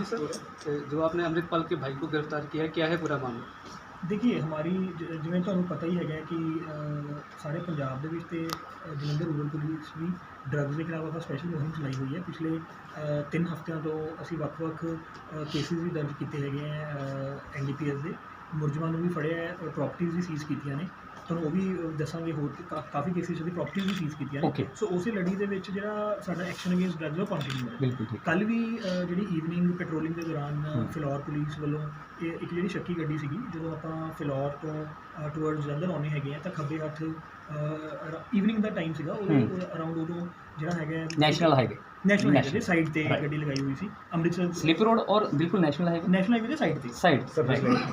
Sir जो आपने अमृतपाल के भाई को गिरफ्तार किया है क्या है पूरा मामला ਦੇਖੀਏ ਹਮਾਰੀ ਜ- ਜਿਵੇਂ ਤੁਹਾਨੂੰ ਪਤਾ ਹੀ ਹੈਗਾ ਕਿ ਅ, ਸਾਰੇ ਪੰਜਾਬ ਦੇ ਵਿੱਚ ਤੇ ਅ, ਜਲੰਧਰ ਰੂਰਲ ਪੁਲਿਸ ਵੀ ਡਰੱਗਸ ਦੇ ਖਿਲਾਫ ਆਪਾਂ ਸਪੈਸ਼ਲ ਮੁਹਿੰਮ ਚਲਾਈ ਹੋਈ ਹੈ ਪਿਛਲੇ ਅ, ਤਿੰਨ ਹਫ਼ਤਿਆਂ ਤੋਂ ਅਸੀਂ ਵੱਖ-ਵੱਖ ਕੇਸਿਸ ਵੀ ਦਰਜ ਕੀਤੇ ਹੈਗੇ ਹੈ ਐਨਡੀਪੀਐਸ ਦੇ ਮੁਲਜ਼ਮਾਂ ਨੂੰ ਵੀ ਫੜਿਆ ਹੈ ਪ੍ਰਾਪਰਟੀਆਂ ਵੀ ਸੀਜ਼ ਕੀਤੀਆਂ ਨੇ ਤੁਹਾਨੂੰ ਉਹ ਵੀ ਦੱਸਾਂਗੇ ਹੋਰ ਕਿ ਕਾ- ਕਾਫੀ ਕੇਸਿਸ ਦੀ ਪ੍ਰਾਪਰਟੀਆਂ ਵੀ ਸੀਜ਼ ਕੀਤੀਆਂ ਨੇ Okay. ਸੋ ਉਸੇ ਲੜੀ ਦੇ ਵਿੱਚ ਜਿਹੜਾ ਸਾਡਾ ਐਕਸ਼ਨ ਅਗੇਂਸਟ ਡਰੱਗਸ ਉਹ ਕੰਟੀਨਿਊ ਹੈ ਬਿਲਕੁਲ ਠੀਕ ਕੱਲ ਵੀ ਅ, ਜਿਹੜੀ ਈਵਨਿੰਗ ਪੈਟਰੋਲਿੰਗ ਦੇ ਦੌਰਾਨ। ਫਿਲੌਰ ਪੁਲਿਸ ਵੱਲੋਂ ਇਹ ਇੱਕ ਜਿਹੜੀ ਸ਼ੱਕੀ ਗੱਡੀ ਸੀਗੀ ਜਦੋਂ ਆਪਾਂ ਫਿਲੌਰ ਤੋਂ ਟੁਵਰਡ ਜਲੰਧਰ ਆਉਣੇ ਹੈਗੇ ਆ ਤਾਂ ਖੱਬੇ ਹੱਥ ਈਵਨਿੰਗ ਦਾ ਟਾਈਮ ਸੀਗਾ ਉਹਦੇ ਹਮ। ਅਰਾਊਂਡ ਉਦੋਂ ਜਿਹੜਾ ਹੈਗਾ ਨੈਸ਼ਨਲ ਹਾਈਵੇ ਨੈਸ਼ਨਲ ਹਾਈਵੇ ਦੇ National, ਸਾਈਡ ਤੇ right. ਗੱਡੀ ਲਗਾਈ ਹੋਈ ਸੀ ਅੰਮ੍ਰਿਤਸਰ ਸਲਿਪ ਰੋਡ ਔਰ ਬਿਲਕੁਲ ਨੈਸ਼ਨਲ ਹਾਈਵੇ ਨੈਸ਼ਨਲ ਹਾਈਵੇ ਦੇ ਸਾਈਡ ਤੇ। ਸਾਈਡ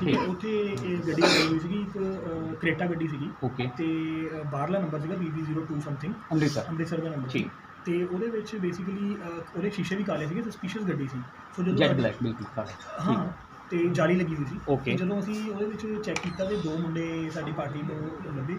ਠੀਕ ਹੈ। ਉੱਥੇ ਇਹ ਗੱਡੀ ਲਗਾਈ ਹੋਈ ਸੀਗੀ ਇੱਕ ਅ, ਕ੍ਰੇਟਾ ਗੱਡੀ ਸੀਗੀ। ਓਕੇ ਤੇ ਅ, ਬਾਹਰਲਾ ਨੰਬਰ ਸੀਗਾ BB02 ਸਮਥਿੰਗ ਅੰਮ੍ਰਿਤਸਰ। ਅੰਮ੍ਰਿਤਸਰ ਦਾ ਨੰਬਰ ਸੀ ਠੀਕ। ਤੇ ਉਹਦੇ ਵਿੱਚ ਬੇਸਿਕਲੀ ਉਹਦੇ ਸ਼ੀਸ਼ੇ ਵੀ ਕਾਲੇ ਸੀਗੇ ਸਸਪੀਸ਼ੀਅਸ ਗੱਡੀ ਸੀ। ਸੋ ਜਦੋਂ ਜੈਟ ਬਲੈਕ ਬਿਲਕੁਲ ਕਾਲਾ। ਹਾਂ ਤੇ ਜਾਲੀ ਲੱਗੀ ਹੋਈ ਸੀ. ਤੇ ਜਦੋਂ ਅਸੀਂ ਉਹਦੇ ਵਿੱਚ ਚੈੱਕ ਕੀਤਾ ਤੇ ਦੋ ਮੁੰਡੇ ਸਾਡੀ ਪਾਰਟੀ ਨੂੰ ਲੱਭੇ।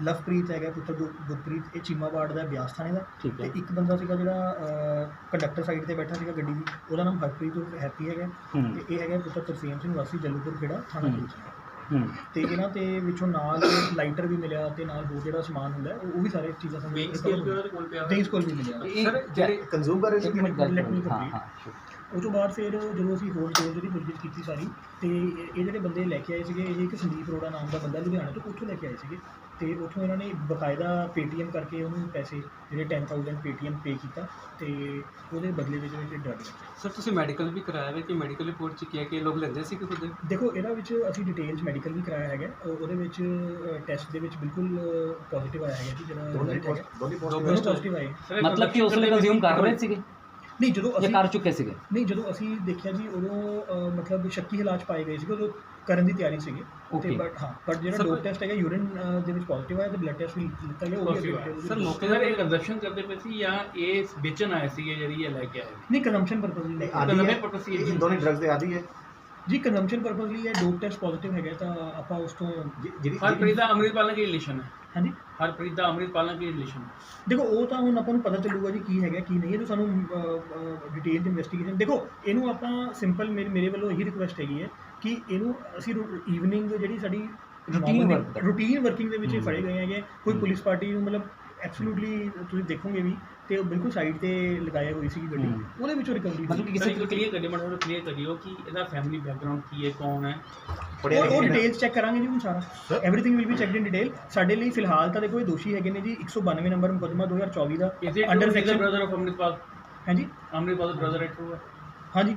ਲਵਪ੍ਰੀਤ ਹੈਗਾ ਪੁੱਤਰ ਗੁ- ਗੁਰਪ੍ਰੀਤ ਇਹ ਚੀਮਾਬਾੜ ਦਾ ਬਿਆਸ ਥਾਣੇ ਦਾ। ਠੀਕ ਤੇ ਹੈ ਇੱਕ ਬੰਦਾ ਸੀਗਾ ਜਿਹੜਾ ਕੰਡਕਟਰ ਸਾਈਡ ਤੇ ਬੈਠਾ ਸੀਗਾ ਗੱਡੀ ਦੀ। ਉਹਦਾ ਨਾਮ ਹਰਪ੍ਰੀਤ ਉਰਫ ਹੈਪੀ ਹੈਗਾ। ਹੂੰ। ਤੇ ਇਹ ਹੈਗਾ ਪੁੱਤਰ ਤਰਸੇਮ ਸਿੰਘ ਵਾਸੀ ਜਲੂਪੁਰ ਖੇੜਾ ਥਾਣਾ ਹੂੰ। ਪੁਲਿਸ ਹੂੰ। ਤੇ ਇਹਨਾਂ ਤੇ ਵਿੱਚੋਂ ਨਾਲ ਲਾਈਟਰ ਵੀ ਮਿਲਿਆ ਤੇ ਨਾਲ ਹੋਰ ਜਿਹੜਾ ਸਮਾਨ ਹੁੰਦਾ ਹੈ, ਉਹ ਉਹ ਵੀ ਸਾਰੇ ਚੀਜ਼ਾਂ ਸਾਨੂੰ ਦੇ ਕੋਲ ਪਿਆ। ਵੇਗ ਸਕੇਲ ਵੀ ਮਿਲਿਆ। ਸਰ ਜਿਹੜੇ ਕੰਜ਼ੂਮ ਕਰ ਰਹੇ ਸੀ ਇੱਕ ਮਿੰਟ ਗੱਲ let me ਕਰੋ। ਹਾਂ complete. ਹਾਂ sure. ਉਹ ਤੋਂ ਬਾਅਦ ਫਿਰ ਜਦੋਂ ਅਸੀਂ ਹੋਰ ਡਿਟੇਲ ਜਿਹੜੀ ਪੁੱਛਗਿੱਛ ਕੀਤੀ ਸਾਰੀ ਤੇ ਇਹ ਇਹ ਜਿਹੜੇ ਬੰਦੇ ਲੈ ਕੇ ਆਏ ਸੀਗੇ ਇਹ ਇੱਕ ਸੰਦੀਪ ਅਰੋੜਾ ਨਾਮ ਦਾ ਬੰਦਾ ਲੁਧਿਆਣਾ ਤੋਂ ਉੱਥੋਂ ਲੈ ਕੇ ਆਏ ਸੀਗੇ। ਤੇ ਉੱਥੋਂ ਇਹਨਾਂ ਨੇ ਬਕਾਇਦਾ ਪੇਟੀਐਮ ਕਰਕੇ ਉਹਨੂੰ ਪੈਸੇ ਜਿਹੜੇ 10000 ਪੇਟੀਐਮ ਪੇ ਕੀਤਾ ਤੇ ਉਹਦੇ ਬਦਲੇ ਵਿੱਚ ਵਿੱਚ ਡਰਗ ਸਰ ਤੁਸੀਂ ਮੈਡੀਕਲ ਵੀ ਕਰਾਇਆ ਹੈ ਕਿ ਮੈਡੀਕਲ ਰਿਪੋਰਟ ਚ ਕੀ ਹੈ ਕਿ ਲੋਕ ਲੈਂਦੇ ਸੀ ਕਿ ਖੁਦ? ਦੇਖੋ ਇਹਦਾ ਵਿੱਚ ਅਸੀਂ ਡਿਟੇਲ 'ਚ ਮੈਡੀਕਲ ਵੀ ਕਰਾਇਆ ਹੈਗਾ। ਉਹ- ਉਹਦੇ ਵਿੱਚ ਟੈਸਟ ਦੇ ਵਿੱਚ ਬਿਲਕੁਲ ਪੋਜ਼ਿਟਿਵ ਆਇਆ ਹੈਗਾ ਕਿ ਜਿਹੜਾ ਦੋਨੇ result ਹੈਗਾ। ਦੋਨੇ ਦੋ ਦੋਨੋਂ ਪੋਜ਼ਿਟਿਵ ਪੋਜ਼ਿਟਿਵ ਆਏ। ਮਤਲਬ ਕਿ ਉਸ ਵੇਲੇ ਕੰਜ਼ਿਊਮ ਕਰ ਰਹੇ ਸੀਗੇ? ਨਹੀਂ ਜਦੋਂ ਜਾਂ ਅਸੀਂ ਕਰ ਚੁੱਕੇ ਸੀਗੇ? ਨਹੀਂ ਜਦੋਂ ਅਸੀਂ ਦੇਖਿਆ ਜੀ ਉਦੋਂ ਅਹ, ਮਤਲਬ ਸ਼ੱਕੀ ਹਾਲਾਤ 'ਚ ਪਾਏ ਗਏ ਸੀਗੇ ਉਦੋਂ ਕਰਨ ਦੀ ਤਿਆਰੀ ਸੀਗੀ। ਤੇ Okay. ਬਟ ਹਾਂ ਬਟ ਜਿਹੜਾ Sir, ਡੋਪ ਟੈਸਟ ਹੈਗਾ ਯੂਰਿਨ ਦੇ ਵਿੱਚ ਪੋਜ਼ਿਟਿਵ ਆਇਆ ਤੇ ਬਲੱਡ ਟੈਸਟ ਵੀ ਲਿੱਤਾ ਗਿਆ ਉਹ ਵੀ Positive ਅੱਗੇ- ਸਰ ਮੌਕੇ ਤੇ ਇਹ ਕੰਜ਼ਪਸ਼ਨ ਕਰਦੇ ਪਏ ਸੀ ਜਾਂ ਇਹ ਵੇਚਣ ਆਏ ਸੀਗੇ ਜਿਹੜੀ ਇਹ ਲੈ ਕੇ ਆਏ? ਨਹੀਂ ਕੰਜ਼ੰਪਸ਼ਨ ਪਰਪਸ ਲਈ। ਆਏ। ਆਦੀ ਨਵੇਂ ਹੈ। purpose ਹੀ ਹੈ। ਇਹ ਦੋਨੇ ਡਰੱਗਸ ਦੇ ਆਦੀ ਹੈ। ਜੀ ਕੰਜ਼ੰਪਸ਼ਨ ਪਰਪਸ ਲਈ ਇਹ ਡੋਪ ਟੈਸਟ ਪੋਜ਼ਿਟਿਵ ਹੈਗਾ ਤਾਂ ਆਪਾਂ ਉਸ ਤੋਂ ਜਿ- ਜਿਹੜੀ ਹਰਪ੍ਰੀਤ ਦਾ ਅੰਮ੍ਰਿਤਪਾਲ ਨਾਲ ਕੀ ਰਿਲੇਸ਼ਨ ਹੈ? ਹਾਂਜੀ ਹਰਪ੍ਰੀਤ ਦਾ ਅੰਮ੍ਰਿਤਪਾਲ ਨਾਲ ਕੀ ਰਿਲੇਸ਼ਨ ਦੇਖੋ ਉਹ ਤਾਂ ਹੁਣ ਆਪਾਂ ਨੂੰ ਪਤਾ ਚੱਲੂਗਾ ਜੀ ਕੀ ਹੈਗਾ ਕੀ ਨਹੀਂ ਇਹ ਤਾਂ ਸਾਨੂੰ ਡਿਟੇਲ ਇਨਵੈਸਟੀਗੇਸ਼ਨ ਦੇਖੋ ਇਹਨੂੰ ਆਪਾਂ ਸਿੰਪਲ ਮੇਰੇ ਮੇਰੇ ਵੱਲੋਂ ਇਹੀ ਰਿਕੁਐਸਟ ਹੈਗੀ ਹੈ ਕਿ ਇਹਨੂੰ ਅਸੀਂ ਈਵਨਿੰਗ ਜਿਹੜੀ ਸਾਡੀ ਦਾ। ਰੂਟੀਨ ਵਰਕਿੰਗ ਦੇ ਵਿੱਚ। ਫੜੇ ਗਏ ਹੈਗੇ ਕੋਈ। ਪੁਲਿਸ ਪਾਰਟੀ ਨੂੰ ਮਤਲਬ ਐਬਸੋਲੂਟਲੀ ਤੁਸੀਂ ਦੇਖੋਗੇ ਵੀ ਤੇ ਉਹ ਬਿਲਕੁਲ ਸਾਈਡ ਤੇ ਲਗਾਇਆ ਹੋਈ ਸੀ ਗੱਡੀ। ਉਹਦੇ ਵਿੱਚੋਂ ਰਿਕਵਰੀ ਮਤਲਬ ਕਿ ਕਿਸੇ ਨੂੰ ਕਲੀਅਰ ਕਰਿਓ ਮਤਲਬ ਕਲੀਅਰ ਕਰਿਓ ਕਿ ਇਹਦਾ ਫੈਮਿਲੀ ਬੈਕਗ੍ਰਾਉਂਡ ਕੀ ਹੈ ਕੌਣ ਹੈ? ਉਹ ਲਿਖਿਆ ਡਿਟੇਲਸ ਚੈੱਕ ਕਰਾਂਗੇ ਜੀ ਹੁਣ ਸਾਰਾ? Everything will be checked in detail ਸਾਡੇ ਲਈ ਫਿਲਹਾਲ ਤਾਂ ਦੇਖੋ ਇਹ ਦੋਸ਼ੀ ਹੈਗੇ ਨੇ ਜੀ 192 ਨੰਬਰ ਮੁਕੱਦਮਾ 2024 ਦਾ under section brother of Amritpal ਹਾਂਜੀ। ਅੰਮ੍ਰਿਤਪਾਲ ਦਾ ਬ੍ਰਦਰ ਹੈ ਹਾਂਜੀ।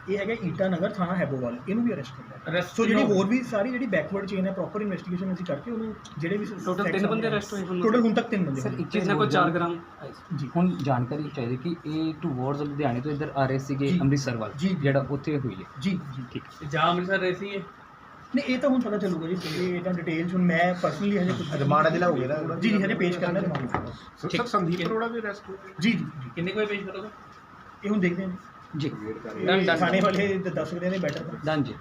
ਇਹ ਹੈਗਾ ਈਟਾ ਨਗਰ ਥਾਣਾ ਹੈਬੋਵਾਲ ਇਹਨੂੰ ਵੀ ਅਰੈਸਟ ਕੀਤਾ। Arrest ਸੋ ਜਿਹੜੀ ਕਿਹਨੂੰ? ਹੋਰ ਵੀ ਸਾਰੀ ਜਿਹੜੀ ਬੈਕਵਰਡ ਚੇਨ ਹੈ ਪ੍ਰੋਪਰ ਇਨਵੈਸਟੀਗੇਸ਼ਨ ਅਸੀਂ ਕਰਕੇ ਉਹਨੂੰ ਜਿਹੜੇ ਵੀ ਟੋਟਲ ਤਿੰਨ ਬੰਦੇ ਅਰੈਸਟ ਹੋਏ ਹੁਣ ਟੋਟਲ ਹੁਣ ਤੱਕ ਤਿੰਨ ਬੰਦੇ ਸਰ ਹੋਏ। ਇੱਕ ਜਿਸ ਚੀਜ਼ ਕੋਈ ਹੋਰ 4 ਜਾਣ- ਗ੍ਰਾਮ ਜੀ। ਹੁਣ ਜਾਣਕਾਰੀ ਚਾਹੀਦੀ ਕਿ ਇਹ ਟੂਵਰਡਸ ਲੁਧਿਆਣੇ ਤੋਂ ਇੱਧਰ ਆ ਰਹੇ ਸੀਗੇ ਜੀ। ਅੰਮ੍ਰਿਤਸਰ ਵੱਲ ਜੀ। ਜਿਹੜਾ ਉੱਥੇ ਹੋਈ ਹੈ। ਜੀ ਜੀ। ਠੀਕ ਜਾਂ ਅੰਮ੍ਰਿਤਸਰ ਰਹੀ ਸੀ ਇਹ ਨਹੀਂ ਇਹ ਤਾਂ ਹੁਣ ਪਤਾ ਚੱਲੂਗਾ ਜੀ ਇਹ ਤਾਂ ਡਿਟੇਲਸ ਹੁਣ ਮੈਂ ਪਰਸਨਲੀ ਹਜੇ ਕੁਝ ਰਿਮਾਂਡ ਅਜੇ ਲਾਓਗੇ ਨਾ? ਜੀ ਜੀ ਹਜੇ ਪੇਸ਼ ਕਰਨਾ remand. Sir sir Sandeep Arora ਵੀ ਅਰੈਸਟ ਹੋ ਗਿਆ ਜੀ ਜੀ। ਜੀ ਕਿੰਨੇ ਕੋਈ ਪੇਸ਼ ਕਰੋਗੇ? ਇਹ ਹੁਣ ਦੇਖਦੇ ਹਾਂ ਜੀ। ਜੀ ਇਹ ਥਾਣੇ ਵਾਲੇ ਦੱਸ ਸਕਦੇ ਨੇ ਬੈਟਰ ਡਨ ਜੀ।